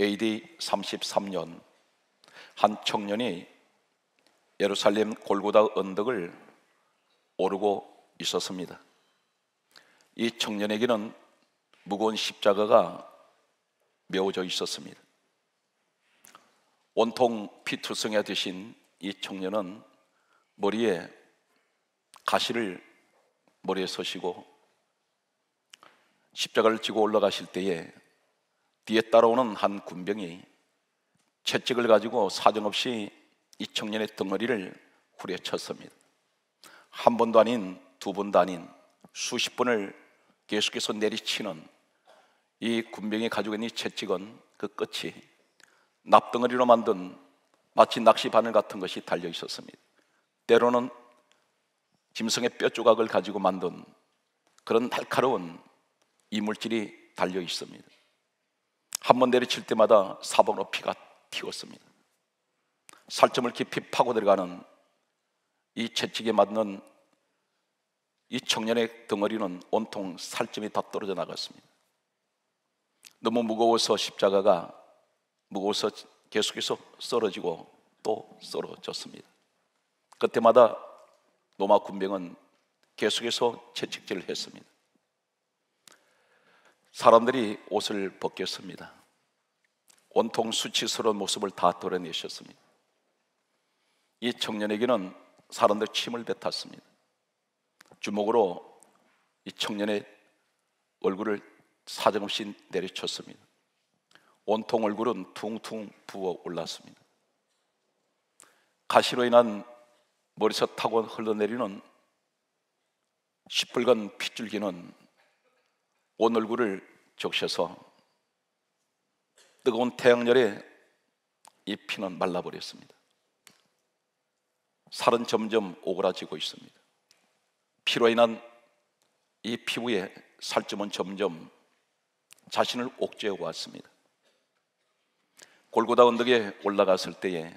AD 33년 한 청년이 예루살렘 골고다 언덕을 오르고 있었습니다. 이 청년에게는 무거운 십자가가 메워져 있었습니다. 온통 피투성에 드신 이 청년은 머리에 가시를 머리에 서시고 십자가를 지고 올라가실 때에 뒤에 따라오는 한 군병이 채찍을 가지고 사정없이 이 청년의 덩어리를 후려쳤습니다. 한 번도 아닌 두 번도 아닌 수십 번을 계속해서 내리치는 이 군병이 가지고 있는 이 채찍은 그 끝이 납덩어리로 만든 마치 낚시 바늘 같은 것이 달려 있었습니다. 때로는 짐승의 뼈 조각을 가지고 만든 그런 날카로운 이물질이 달려 있습니다. 한 번 내리칠 때마다 사방으로 피가 튀었습니다. 살점을 깊이 파고 들어가는 이 채찍에 맞는 이 청년의 덩어리는 온통 살점이 다 떨어져 나갔습니다. 너무 무거워서 십자가가 무거워서 계속해서 썰어지고 또 썰어졌습니다. 그때마다 로마 군병은 계속해서 채찍질을 했습니다. 사람들이 옷을 벗겼습니다. 온통 수치스러운 모습을 다 드러내셨습니다. 이 청년에게는 사람들 침을 뱉었습니다. 주먹으로 이 청년의 얼굴을 사정없이 내리쳤습니다. 온통 얼굴은 퉁퉁 부어 올랐습니다. 가시로 인한 머리서 타고 흘러내리는 시뻘건 핏줄기는 온 얼굴을 적셔서 뜨거운 태양열에 이 피는 말라버렸습니다. 살은 점점 오그라지고 있습니다. 피로 인한 이 피부에 살점은 점점 자신을 옥죄어 왔습니다. 골고다 언덕에 올라갔을 때에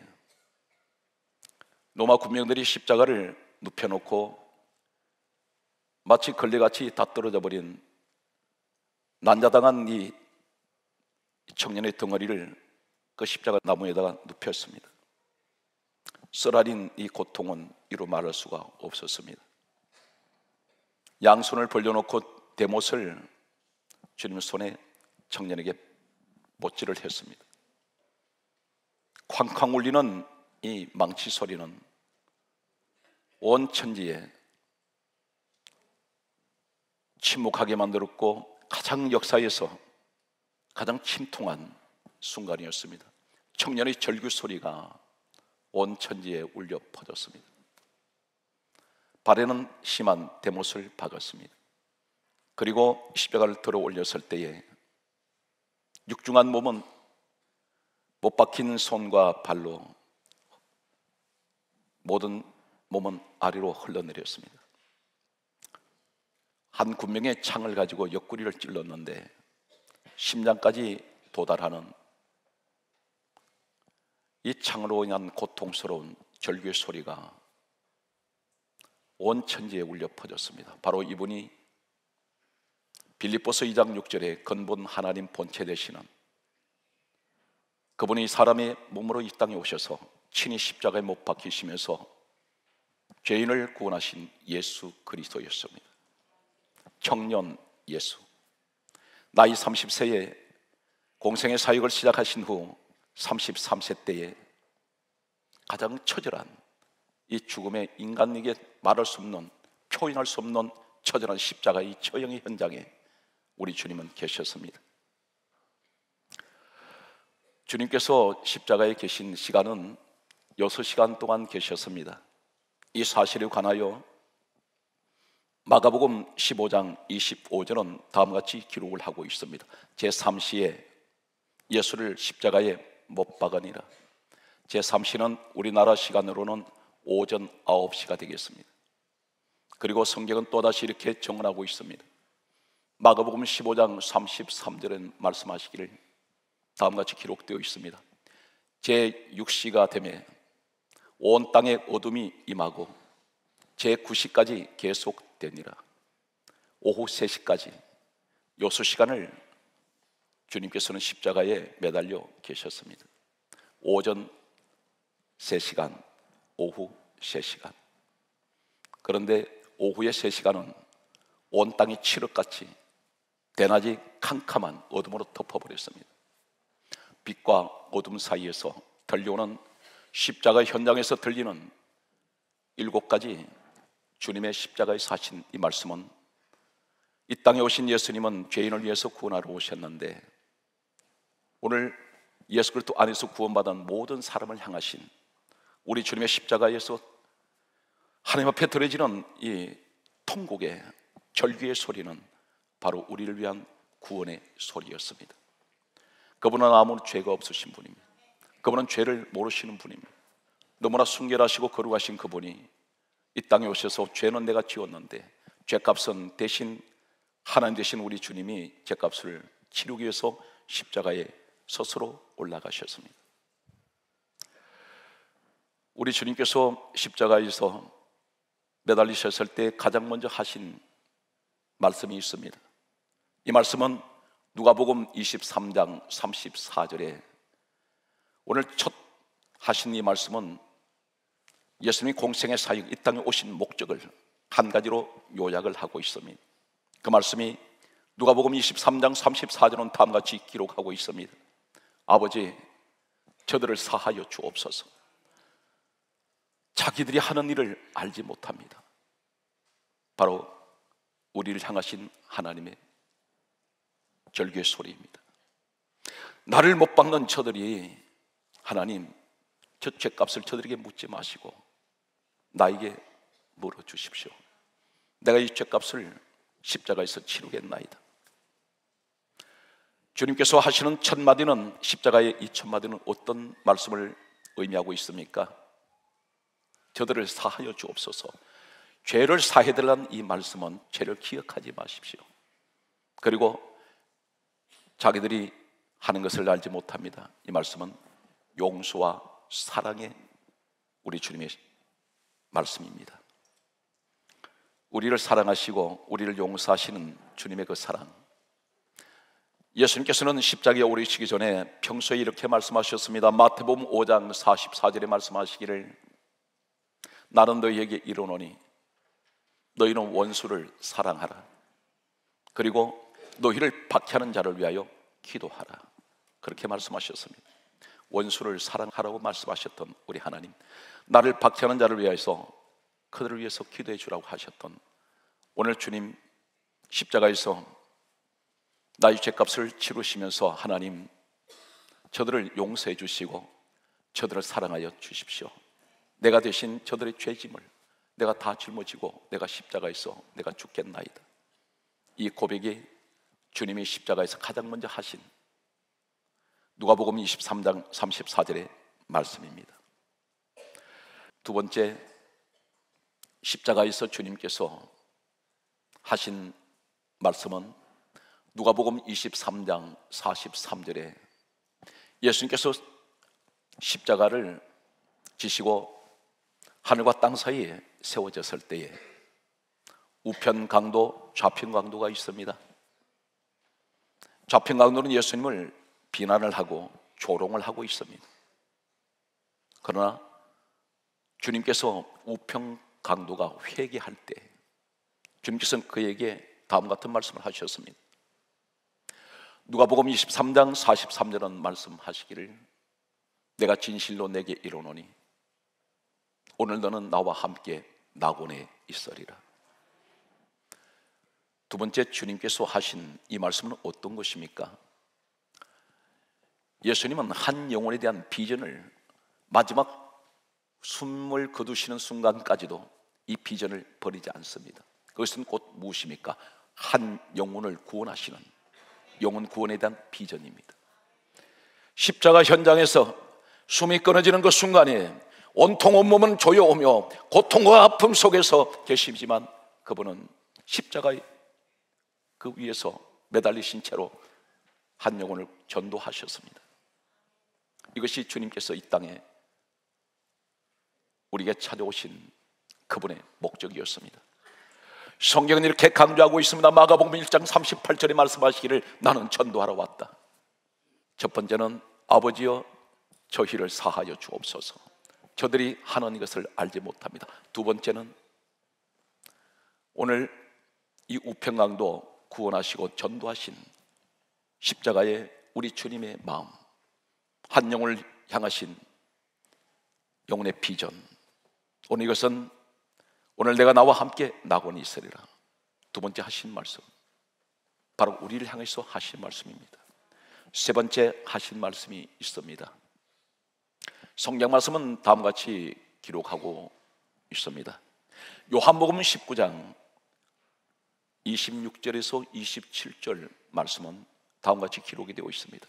로마 군병들이 십자가를 눕혀놓고 마치 걸레같이 다 떨어져 버린 난자당한 이 청년의 덩어리를 그 십자가 나무에다가 눕혔습니다. 쓰라린 이 고통은 이루 말할 수가 없었습니다. 양손을 벌려놓고 대못을 주님 손에 청년에게 못질을 했습니다. 쾅쾅 울리는 이 망치 소리는 온 천지에 침묵하게 만들었고 가장 역사에서 가장 침통한 순간이었습니다. 청년의 절규 소리가 온 천지에 울려 퍼졌습니다. 발에는 심한 대못을 박았습니다. 그리고 십자가를 들어 올렸을 때에 육중한 몸은 못 박힌 손과 발로 모든 몸은 아래로 흘러내렸습니다. 한 군명의 창을 가지고 옆구리를 찔렀는데 심장까지 도달하는 이 창으로 인한 고통스러운 절규의 소리가 온 천지에 울려 퍼졌습니다. 바로 이분이 빌립보서 2장 6절에 근본 하나님 본체 되시는 그분이 사람의 몸으로 이 땅에 오셔서 친히 십자가에 못 박히시면서 죄인을 구원하신 예수 그리스도였습니다. 청년 예수. 나이 30세에 공생의 사역을 시작하신 후 33세 때에 가장 처절한 이 죽음의 인간에게 말할 수 없는 표현할 수 없는 처절한 십자가의 처형의 현장에 우리 주님은 계셨습니다. 주님께서 십자가에 계신 시간은 6시간 동안 계셨습니다. 이 사실에 관하여 마가복음 15장 25절은 다음과 같이 기록을 하고 있습니다. 제3시에 예수를 십자가에 못 박으니라. 제3시는 우리나라 시간으로는 오전 9시가 되겠습니다. 그리고 성경은 또다시 이렇게 정언하고 있습니다. 마가복음 15장 33절에 말씀하시기를 다음같이 기록되어 있습니다. 제6시가 되매 온 땅에 어둠이 임하고 제9시까지 계속 되니라. 오후 3시까지 요수 시간을 주님께서는 십자가에 매달려 계셨습니다. 오전 3시간, 오후 3시간. 그런데 오후에 3시간은 온 땅이 칠흑같이 대낮이 캄캄한 어둠으로 덮어버렸습니다. 빛과 어둠 사이에서 들려오는 십자가 현장에서 들리는 일곱 가지 주님의 십자가에 사신 이 말씀은 이 땅에 오신 예수님은 죄인을 위해서 구원하러 오셨는데 오늘 예수 그리스도 안에서 구원받은 모든 사람을 향하신 우리 주님의 십자가에서 하나님 앞에 들어지는 이 통곡의 절규의 소리는 바로 우리를 위한 구원의 소리였습니다. 그분은 아무 죄가 없으신 분입니다. 그분은 죄를 모르시는 분입니다. 너무나 순결하시고 거룩하신 그분이 이 땅에 오셔서 죄는 내가 지었는데 죄값은 대신 하나님 되신 우리 주님이 죄값을 치르기 위해서 십자가에 스스로 올라가셨습니다. 우리 주님께서 십자가에서 매달리셨을 때 가장 먼저 하신 말씀이 있습니다. 이 말씀은 누가복음 23장 34절에 오늘 첫 하신 이 말씀은 예수님이 공생의 사역 이 땅에 오신 목적을 한 가지로 요약을 하고 있습니다. 그 말씀이 누가복음 23장 34절은 다음과 같이 기록하고 있습니다. 아버지, 저들을 사하여 주옵소서. 자기들이 하는 일을 알지 못합니다. 바로 우리를 향하신 하나님의 절규의 소리입니다. 나를 못 박는 저들이 하나님 저 죄값을 저들에게 묻지 마시고 나에게 물어 주십시오. 내가 이 죄값을 십자가에서 치르겠나이다. 주님께서 하시는 첫 마디는 십자가의 이 첫 마디는 어떤 말씀을 의미하고 있습니까? 저들을 사하여 주옵소서. 죄를 사해달라는 이 말씀은 죄를 기억하지 마십시오. 그리고 자기들이 하는 것을 알지 못합니다. 이 말씀은 용서와 사랑의 우리 주님의 말씀입니다. 우리를 사랑하시고 우리를 용서하시는 주님의 그 사랑. 예수님께서는 십자가에 오르시기 전에 평소에 이렇게 말씀하셨습니다. 마태복음 5장 44절에 말씀하시기를 나는 너희에게 이르노니 너희는 원수를 사랑하라. 그리고 너희를 박해하는 자를 위하여 기도하라. 그렇게 말씀하셨습니다. 원수를 사랑하라고 말씀하셨던 우리 하나님, 나를 박해하는 자를 위해서 그들을 위해서 기도해 주라고 하셨던 오늘 주님 십자가에서 나의 죄값을 치르시면서 하나님 저들을 용서해 주시고 저들을 사랑하여 주십시오. 내가 대신 저들의 죄짐을 내가 다 짊어지고 내가 십자가에서 내가 죽겠나이다. 이 고백이 주님이 십자가에서 가장 먼저 하신 누가복음 23장 34절의 말씀입니다. 두 번째 십자가에서 주님께서 하신 말씀은 누가복음 23장 43절에 예수님께서 십자가를 지시고 하늘과 땅 사이에 세워졌을 때에 우편 강도, 좌편 강도가 있습니다. 좌편 강도는 예수님을 비난을 하고 조롱을 하고 있습니다. 그러나 주님께서 우편 강도가 회개할 때 주님께서는 그에게 다음 같은 말씀을 하셨습니다. 누가복음 23장 43절은 말씀하시기를 내가 진실로 내게 이르노니 오늘 너는 나와 함께 낙원에 있으리라. 두 번째 주님께서 하신 이 말씀은 어떤 것입니까? 예수님은 한 영혼에 대한 비전을 마지막 숨을 거두시는 순간까지도 이 비전을 버리지 않습니다. 그것은 곧 무엇입니까? 한 영혼을 구원하시는 영혼 구원에 대한 비전입니다. 십자가 현장에서 숨이 끊어지는 그 순간에 온통 온몸은 조여오며 고통과 아픔 속에서 계시지만 그분은 십자가의 그 위에서 매달리신 채로 한 영혼을 전도하셨습니다. 이것이 주님께서 이 땅에 우리에게 찾아오신 그분의 목적이었습니다. 성경은 이렇게 강조하고 있습니다. 마가복음 1장 38절에 말씀하시기를 나는 전도하러 왔다. 첫 번째는 아버지여 저희를 사하여 주옵소서. 저들이 하는 것을 알지 못합니다. 두 번째는 오늘 이 우평강도 구원하시고 전도하신 십자가의 우리 주님의 마음, 한 영을 향하신 영혼의 비전. 오늘 이것은 오늘 내가 나와 함께 낙원이 있으리라. 두 번째 하신 말씀. 바로 우리를 향해서 하신 말씀입니다. 세 번째 하신 말씀이 있습니다. 성경 말씀은 다음과 같이 기록하고 있습니다. 요한복음 19장 26절에서 27절 말씀은 다음과 같이 기록이 되어 있습니다.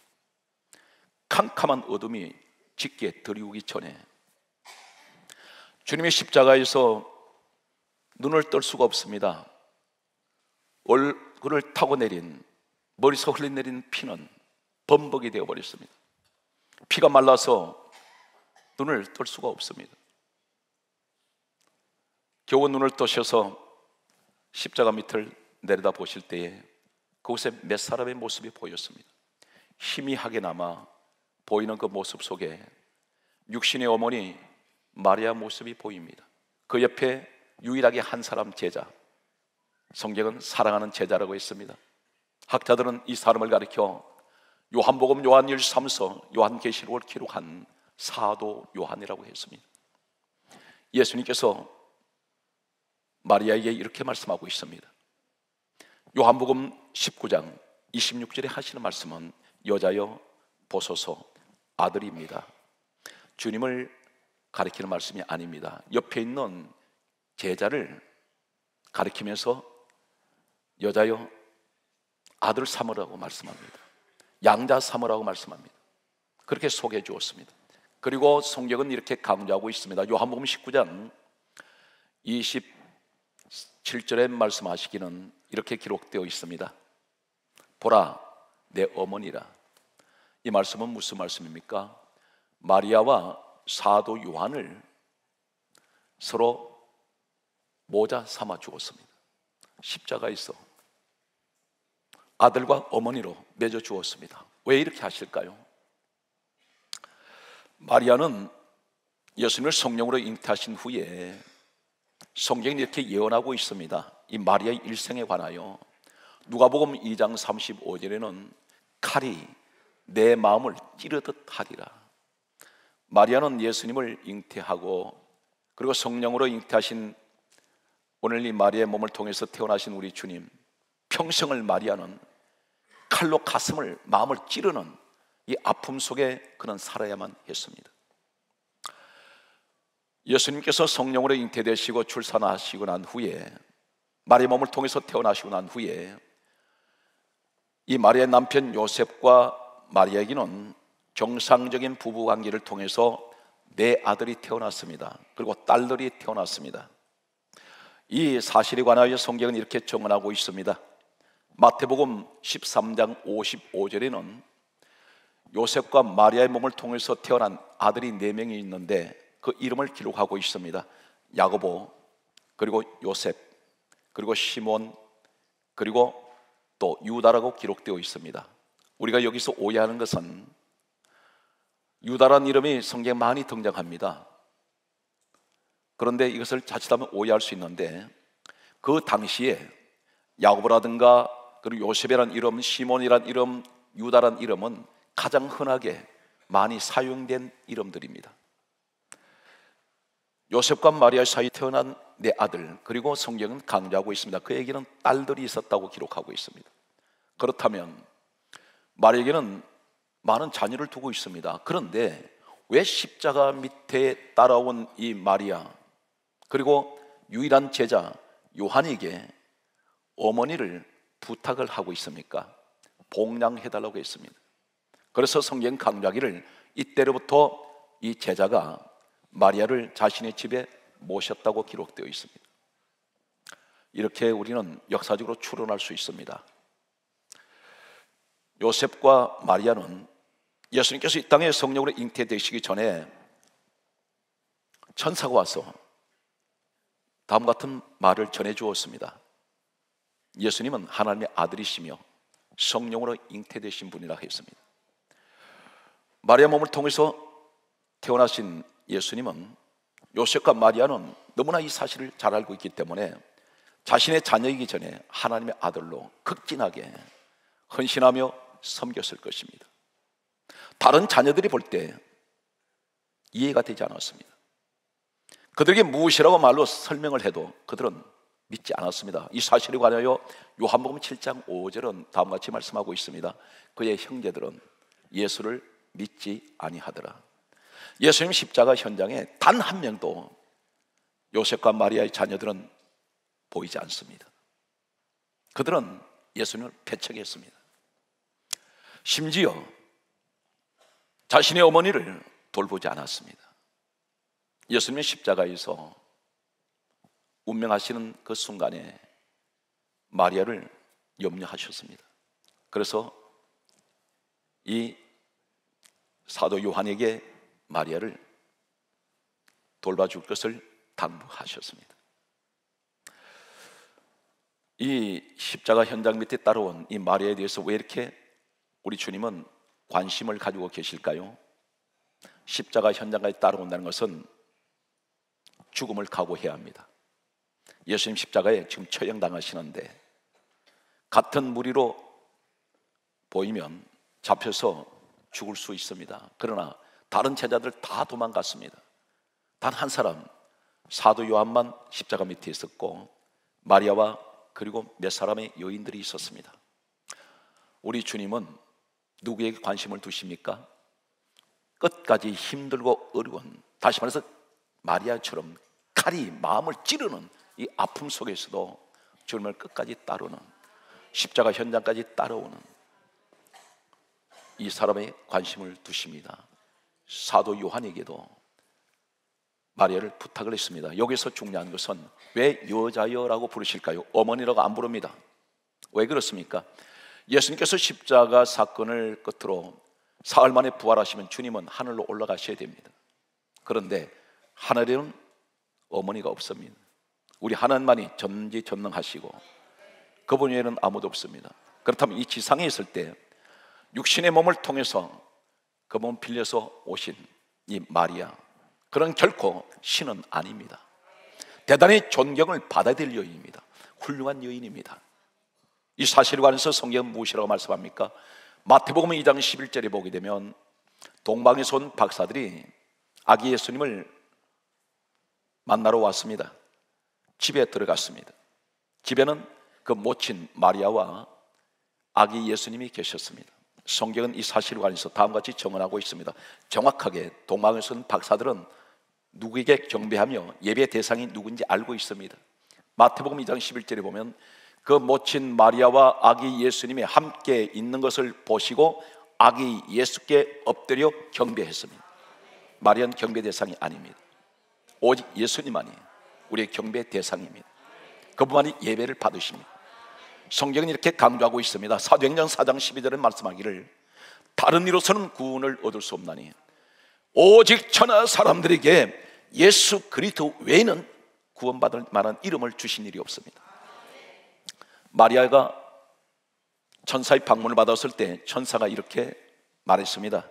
캄캄한 어둠이 짙게 들이우기 전에 주님의 십자가에서 눈을 뜰 수가 없습니다. 얼굴을 타고 내린 머리서 흘러내린 피는 범벅이 되어 버렸습니다. 피가 말라서 눈을 뜰 수가 없습니다. 겨우 눈을 뜨셔서 십자가 밑을 내려다 보실 때에 그곳에 몇 사람의 모습이 보였습니다. 희미하게나마 보이는 그 모습 속에 육신의 어머니 마리아 모습이 보입니다. 그 옆에 유일하게 한 사람 제자, 성경은 사랑하는 제자라고 했습니다. 학자들은 이 사람을 가리켜 요한복음 요한 1서서 요한계시록을 기록한 사도 요한이라고 했습니다. 예수님께서 마리아에게 이렇게 말씀하고 있습니다. 요한복음 19장 26절에 하시는 말씀은 여자여 보소서 아들입니다. 주님을 가리키는 말씀이 아닙니다. 옆에 있는 제자를 가리키면서 여자여 아들 삼으라고 말씀합니다. 양자 삼으라고 말씀합니다. 그렇게 소개해 주었습니다. 그리고 성경은 이렇게 강조하고 있습니다. 요한복음 19장 27절에 말씀하시기는 이렇게 기록되어 있습니다. 보라, 내 어머니라. 이 말씀은 무슨 말씀입니까? 마리아와 사도 요한을 서로 모자 삼아 주었습니다. 십자가에서 아들과 어머니로 맺어 주었습니다. 왜 이렇게 하실까요? 마리아는 예수님을 성령으로 잉태하신 후에 성경이 이렇게 예언하고 있습니다. 이 마리아의 일생에 관하여 누가복음 2장 35절에는 칼이 내 마음을 찌르듯 하리라. 마리아는 예수님을 잉태하고 그리고 성령으로 잉태하신 오늘 이 마리아의 몸을 통해서 태어나신 우리 주님 평생을 마리아는 칼로 가슴을 마음을 찌르는 이 아픔 속에 그는 살아야만 했습니다. 예수님께서 성령으로 잉태되시고 출산하시고 난 후에 마리아 몸을 통해서 태어나시고 난 후에 이 마리아의 남편 요셉과 마리아에게는 정상적인 부부 관계를 통해서 네 아들이 태어났습니다. 그리고 딸들이 태어났습니다. 이 사실에 관하여 성경은 이렇게 정언하고 있습니다. 마태복음 13장 55절에는 요셉과 마리아의 몸을 통해서 태어난 아들이 네 명이 있는데 그 이름을 기록하고 있습니다. 야고보 그리고 요셉 그리고 시몬 그리고 또 유다라고 기록되어 있습니다. 우리가 여기서 오해하는 것은 유다란 이름이 성경에 많이 등장합니다. 그런데 이것을 자칫하면 오해할 수 있는데 그 당시에 야고보라든가 그리고 요셉이란 이름, 시몬이란 이름, 유다란 이름은 가장 흔하게 많이 사용된 이름들입니다. 요셉과 마리아 사이 태어난 내 아들 그리고 성경은 강조하고 있습니다. 그에게는 딸들이 있었다고 기록하고 있습니다. 그렇다면 마리아에게는 많은 자녀를 두고 있습니다. 그런데 왜 십자가 밑에 따라온 이 마리아 그리고 유일한 제자 요한에게 어머니를 부탁을 하고 있습니까? 복양해 달라고 했습니다. 그래서 성경 강조하기를 이때로부터 이 제자가 마리아를 자신의 집에 모셨다고 기록되어 있습니다. 이렇게 우리는 역사적으로 추론할 수 있습니다. 요셉과 마리아는 예수님께서 이 땅에 성령으로 잉태되시기 전에 천사가 와서 다음 같은 말을 전해 주었습니다. 예수님은 하나님의 아들이시며 성령으로 잉태되신 분이라 했습니다. 마리아 몸을 통해서 태어나신 예수님은 요셉과 마리아는 너무나 이 사실을 잘 알고 있기 때문에 자신의 자녀이기 전에 하나님의 아들로 극진하게 헌신하며 섬겼을 것입니다. 다른 자녀들이 볼 때 이해가 되지 않았습니다. 그들에게 무엇이라고 말로 설명을 해도 그들은 믿지 않았습니다. 이 사실에 관하여 요한복음 7장 5절은 다음과 같이 말씀하고 있습니다. 그의 형제들은 예수를 믿지 아니하더라. 예수님 십자가 현장에 단 한 명도 요셉과 마리아의 자녀들은 보이지 않습니다. 그들은 예수님을 배척했습니다. 심지어 자신의 어머니를 돌보지 않았습니다. 예수님의 십자가에서 운명하시는 그 순간에 마리아를 염려하셨습니다. 그래서 이 사도 요한에게 마리아를 돌봐줄 것을 당부하셨습니다. 이 십자가 현장 밑에 따라온 이 마리아에 대해서 왜 이렇게 우리 주님은 관심을 가지고 계실까요? 십자가 현장까지 따라온다는 것은 죽음을 각오해야 합니다. 예수님 십자가에 지금 처형당하시는데 같은 무리로 보이면 잡혀서 죽을 수 있습니다. 그러나 다른 제자들 다 도망갔습니다. 단 한 사람 사도 요한만 십자가 밑에 있었고 마리아와 그리고 몇 사람의 여인들이 있었습니다. 우리 주님은 누구에게 관심을 두십니까? 끝까지 힘들고 어려운 다시 말해서 마리아처럼 칼이 마음을 찌르는 이 아픔 속에서도 주님을 끝까지 따르는 십자가 현장까지 따라오는 이 사람의 관심을 두십니다. 사도 요한에게도 마리아를 부탁을 했습니다. 여기서 중요한 것은 왜 여자여라고 부르실까요? 어머니라고 안 부릅니다. 왜 그렇습니까? 예수님께서 십자가 사건을 끝으로 사흘 만에 부활하시면 주님은 하늘로 올라가셔야 됩니다. 그런데 하늘에는 어머니가 없습니다. 우리 하나님만이 전지전능하시고 그분 외에는 아무도 없습니다. 그렇다면 이 지상에 있을 때 육신의 몸을 통해서 그 몸 빌려서 오신 이 마리아 그런 결코 신은 아닙니다. 대단히 존경을 받아야 될 여인입니다. 훌륭한 여인입니다. 이 사실에 관해서 성경은 무엇이라고 말씀합니까? 마태복음 2장 11절에 보게 되면 동방에서 온 박사들이 아기 예수님을 만나러 왔습니다. 집에 들어갔습니다. 집에는 그 모친 마리아와 아기 예수님이 계셨습니다. 성경은 이 사실에 관해서 다음과 같이 정언하고 있습니다. 정확하게 동방에서 온 박사들은 누구에게 경배하며 예배 대상이 누군지 알고 있습니다. 마태복음 2장 11절에 보면 그 모친 마리아와 아기 예수님이 함께 있는 것을 보시고 아기 예수께 엎드려 경배했습니다. 마리아는 경배 대상이 아닙니다. 오직 예수님만이 우리의 경배 대상입니다. 그분만이 예배를 받으십니다. 성경은 이렇게 강조하고 있습니다. 사도행전 4장 12절에 말씀하기를 다른 이로서는 구원을 얻을 수 없나니 오직 천하 사람들에게 예수 그리스도 외에는 구원받을 만한 이름을 주신 일이 없습니다. 마리아가 천사의 방문을 받았을 때 천사가 이렇게 말했습니다.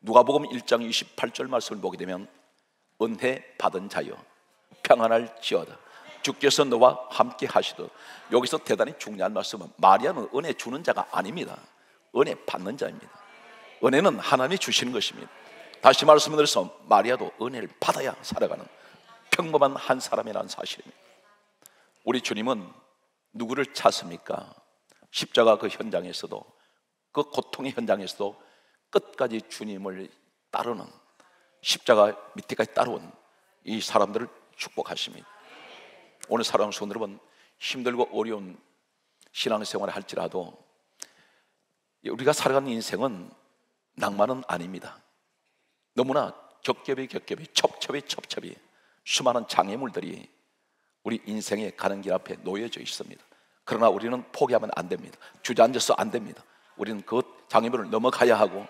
누가복음 1장 28절 말씀을 보게 되면 은혜 받은 자여 평안할 지어다. 주께서 너와 함께 하시듯 여기서 대단히 중요한 말씀은 마리아는 은혜 주는 자가 아닙니다. 은혜 받는 자입니다. 은혜는 하나님이 주시는 것입니다. 다시 말씀드려서 마리아도 은혜를 받아야 살아가는 평범한 한 사람이라는 사실입니다. 우리 주님은 누구를 찾습니까? 십자가 그 현장에서도 그 고통의 현장에서도 끝까지 주님을 따르는 십자가 밑에까지 따라온 이 사람들을 축복하십니다. 오늘 성도 여러분 힘들고 어려운 신앙생활을 할지라도 우리가 살아가는 인생은 낭만은 아닙니다. 너무나 겹겹이 겹겹이 첩첩이 첩첩이 수많은 장애물들이 우리 인생의 가는 길 앞에 놓여져 있습니다. 그러나 우리는 포기하면 안 됩니다. 주저앉아서 안 됩니다. 우리는 그 장애물을 넘어가야 하고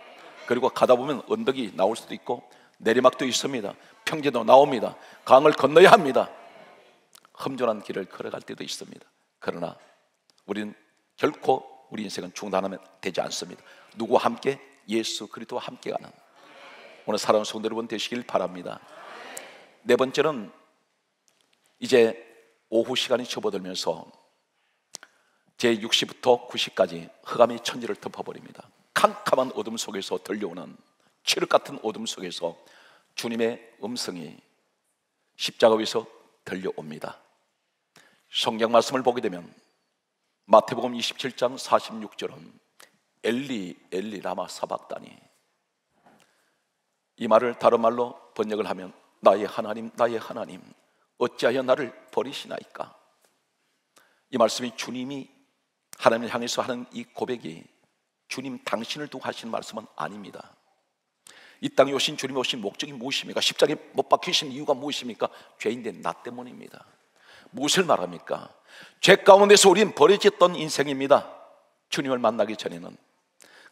그리고 가다 보면 언덕이 나올 수도 있고 내리막도 있습니다. 평지도 나옵니다. 강을 건너야 합니다. 험준한 길을 걸어갈 때도 있습니다. 그러나 우리는 결코 우리 인생은 중단하면 되지 않습니다. 누구와 함께 예수 그리스도와 함께 가는 오늘 사랑하는 성도 여러분 되시길 바랍니다. 네 번째는 이제 오후 시간이 접어들면서 제 60부터 90까지 흑암이 천지를 덮어버립니다. 캄캄한 어둠 속에서 들려오는 칠흑 같은 어둠 속에서 주님의 음성이 십자가 위에서 들려옵니다. 성경 말씀을 보게 되면 마태복음 27장 46절은 엘리 엘리 라마 사박다니 이 말을 다른 말로 번역을 하면 나의 하나님 나의 하나님 어찌하여 나를 버리시나이까 이 말씀이 주님이 하나님을 향해서 하는 이 고백이 주님 당신을 두고 하시는 말씀은 아닙니다 이 땅에 오신 주님 오신 목적이 무엇입니까? 십자가에 못 박히신 이유가 무엇입니까? 죄인된 나 때문입니다 무엇을 말합니까? 죄 가운데서 우리는 버려졌던 인생입니다 주님을 만나기 전에는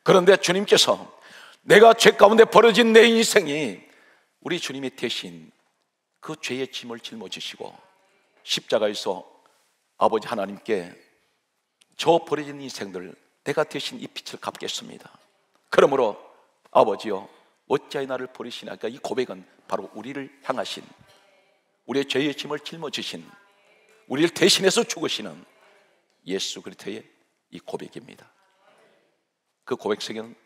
그런데 주님께서 내가 죄 가운데 버려진 내 인생이 우리 주님이 대신 그 죄의 짐을 짊어지시고 십자가에서 아버지 하나님께 저 버려진 인생들 내가 대신 이 빛을 갚겠습니다. 그러므로 아버지요 어찌하여 나를 버리시나까 이 고백은 바로 우리를 향하신 우리의 죄의 짐을 짊어지신 우리를 대신해서 죽으시는 예수 그리스도의 이 고백입니다. 그 고백 속에는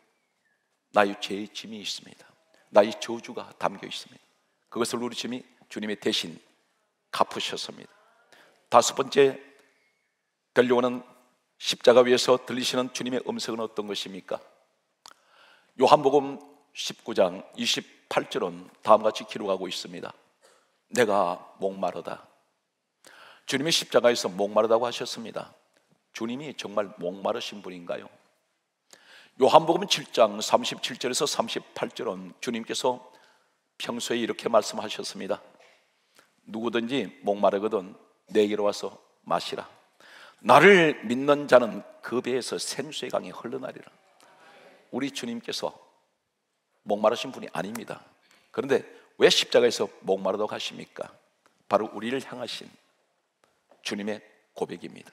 나의 죄의 짐이 있습니다. 나의 저주가 담겨 있습니다. 그것을 우리 주님이 주님의 대신 갚으셨습니다. 다섯 번째 들려오는 십자가 위에서 들리시는 주님의 음성은 어떤 것입니까? 요한복음 19장 28절은 다음과 같이 기록하고 있습니다. 내가 목마르다. 주님이 십자가에서 목마르다고 하셨습니다. 주님이 정말 목마르신 분인가요? 요한복음 7장 37절에서 38절은 주님께서 평소에 이렇게 말씀하셨습니다. 누구든지 목마르거든 내게로 와서 마시라. 나를 믿는 자는 그 배에서 생수의 강이 흘러나리라. 우리 주님께서 목마르신 분이 아닙니다. 그런데 왜 십자가에서 목마르다고 하십니까? 바로 우리를 향하신 주님의 고백입니다.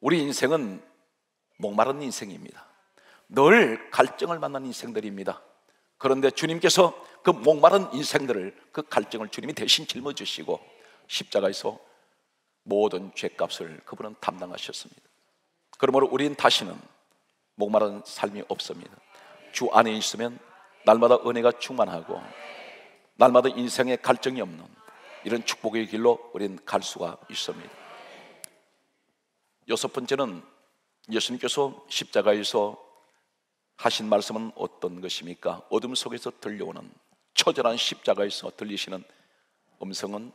우리 인생은 목마른 인생입니다. 늘 갈증을 만난 인생들입니다. 그런데 주님께서 그 목마른 인생들을 그 갈증을 주님이 대신 짊어지시고 십자가에서 모든 죄값을 그분은 담당하셨습니다. 그러므로 우리는 다시는 목마른 삶이 없습니다. 주 안에 있으면 날마다 은혜가 충만하고 날마다 인생에 갈증이 없는 이런 축복의 길로 우리는 갈 수가 있습니다. 여섯 번째는 예수님께서 십자가에서 하신 말씀은 어떤 것입니까? 어둠 속에서 들려오는 처절한 십자가에서 들리시는 음성은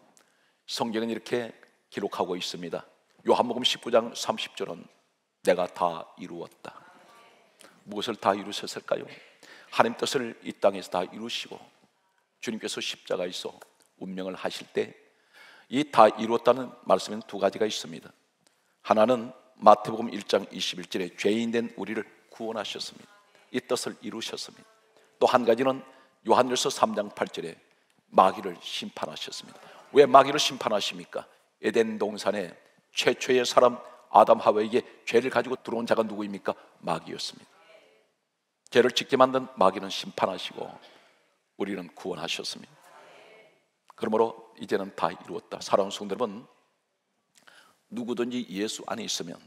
성경은 이렇게 기록하고 있습니다. 요한복음 19장 30절은 내가 다 이루었다. 무엇을 다 이루셨을까요? 하나님 뜻을 이 땅에서 다 이루시고 주님께서 십자가에서 운명을 하실 때 이 다 이루었다는 말씀은 두 가지가 있습니다. 하나는 마태복음 1장 21절에 죄인 된 우리를 구원하셨습니다. 이 뜻을 이루셨습니다. 또 한 가지는 요한일서 3장 8절에 마귀를 심판하셨습니다. 왜 마귀를 심판하십니까? 에덴 동산에 최초의 사람 아담 하와에게 죄를 가지고 들어온 자가 누구입니까? 마귀였습니다. 죄를 짓게 만든 마귀는 심판하시고 우리는 구원하셨습니다. 그러므로 이제는 다 이루었다. 사랑하는 성도 여러분, 누구든지 예수 안에 있으면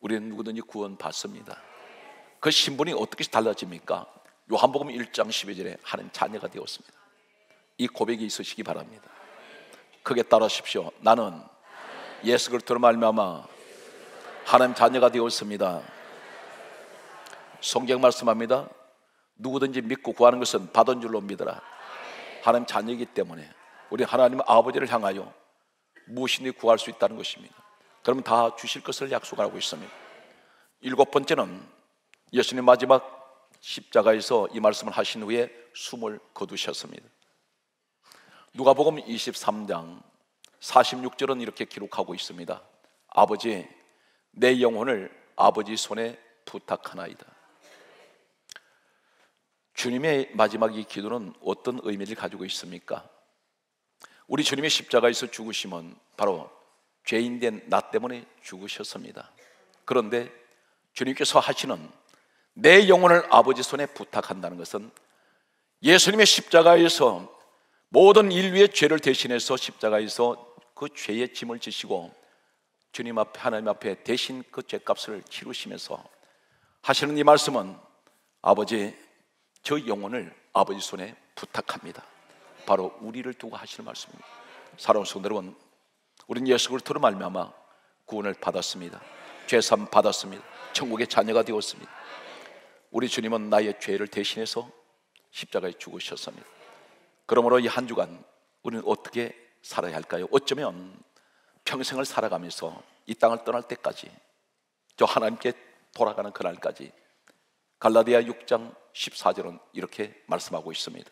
우리는 누구든지 구원받습니다. 그 신분이 어떻게 달라집니까? 요한복음 1장 12절에 하는 자녀가 되었습니다. 이 고백이 있으시기 바랍니다. 크게 따라하십시오. 나는 예수 그리스도로 말미암아 하나님 자녀가 되었습니다. 성경 말씀합니다. 누구든지 믿고 구하는 것은 받은 줄로 믿어라. 하나님 자녀이기 때문에 우리 하나님 아버지를 향하여 무엇이든 구할 수 있다는 것입니다. 그러면 다 주실 것을 약속하고 있습니다. 일곱 번째는 예수님 마지막 십자가에서 이 말씀을 하신 후에 숨을 거두셨습니다. 누가복음 23장 46절은 이렇게 기록하고 있습니다. 아버지, 내 영혼을 아버지 손에 부탁하나이다. 주님의 마지막 이 기도는 어떤 의미를 가지고 있습니까? 우리 주님의 십자가에서 죽으심은 바로 죄인 된 나 때문에 죽으셨습니다. 그런데 주님께서 하시는 내 영혼을 아버지 손에 부탁한다는 것은 예수님의 십자가에서 모든 인류의 죄를 대신해서 십자가에서 그 죄의 짐을 지시고 주님 앞에 하나님 앞에 대신 그 죄값을 치르시면서 하시는 이 말씀은 아버지 저 영혼을 아버지 손에 부탁합니다. 바로 우리를 두고 하시는 말씀입니다. 사랑하는 성도 여러분, 우리는 예수 그리스도로 말미암아 구원을 받았습니다. 죄삼 받았습니다. 천국의 자녀가 되었습니다. 우리 주님은 나의 죄를 대신해서 십자가에 죽으셨습니다. 그러므로 이 한 주간 우리는 어떻게 살아야 할까요? 어쩌면 평생을 살아가면서 이 땅을 떠날 때까지 저 하나님께 돌아가는 그날까지 갈라디아 6장 14절은 이렇게 말씀하고 있습니다.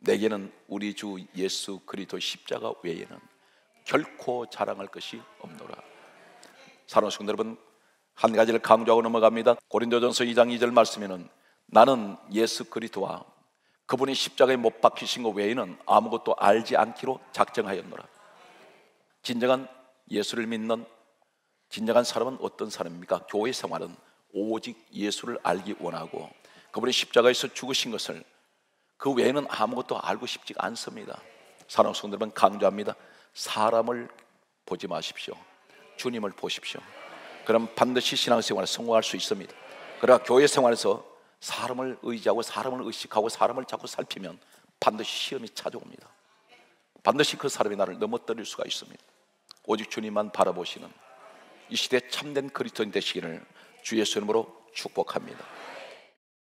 내게는 우리 주 예수 그리스도 십자가 외에는 결코 자랑할 것이 없노라. 사랑하는 여러분, 한 가지를 강조하고 넘어갑니다. 고린도전서 2장 2절 말씀에는 나는 예수 그리스도와 그분이 십자가에 못 박히신 것 외에는 아무것도 알지 않기로 작정하였노라. 진정한 예수를 믿는 진정한 사람은 어떤 사람입니까? 교회 생활은 오직 예수를 알기 원하고 그분이 십자가에서 죽으신 것을 그 외에는 아무것도 알고 싶지가 않습니다. 여러분 강조합니다. 사람을 보지 마십시오. 주님을 보십시오. 그럼 반드시 신앙생활에 성공할 수 있습니다. 그러나 교회 생활에서 사람을 의지하고 사람을 의식하고 사람을 자꾸 살피면 반드시 시험이 찾아옵니다. 반드시 그 사람이 나를 넘어뜨릴 수가 있습니다. 오직 주님만 바라보시는 이 시대 참된 그리스도인 되시기를 주 예수 이름으로 축복합니다.